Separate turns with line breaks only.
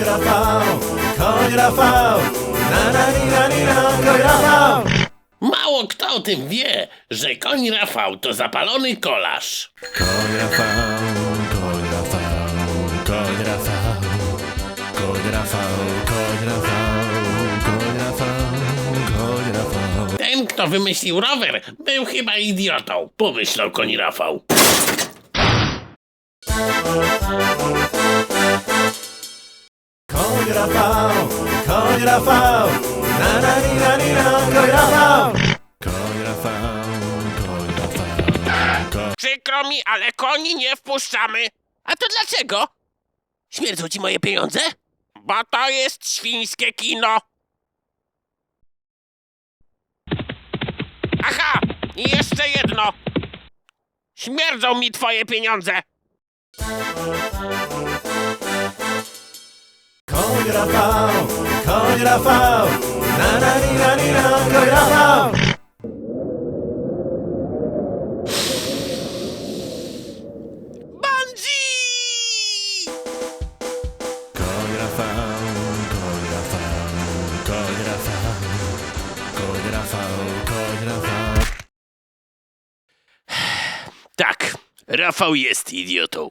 Koń Rafał, koń Rafał, na na ni na ni na, koń Rafał.
Mało kto o tym wie, że koń Rafał to zapalony kolarz.
Koń Rafał, koń Rafał, koń Rafał, koń Rafał, koń Rafał, koń Rafał, koń Rafał.
Ten, kto wymyślił rower, był chyba idiotą, pomyślał koń Rafał.
Rafał, koń Rafał, na na ni na ni na, koń Rafał. Koń Rafał, koń Rafał, koń
Przykro mi, ale koni nie wpuszczamy. A to dlaczego? Śmierdzą ci moje pieniądze? Bo to jest świńskie kino. Aha! I jeszcze jedno. Śmierdzą mi twoje pieniądze.
Koń Rafał, koń Rafał, na na ni na ni na, koń Rafał.
Bungee!
Koń Rafał, koń Rafał, koń Rafał, koń Rafał, koń Rafał.
Tak, Rafał jest idiotą.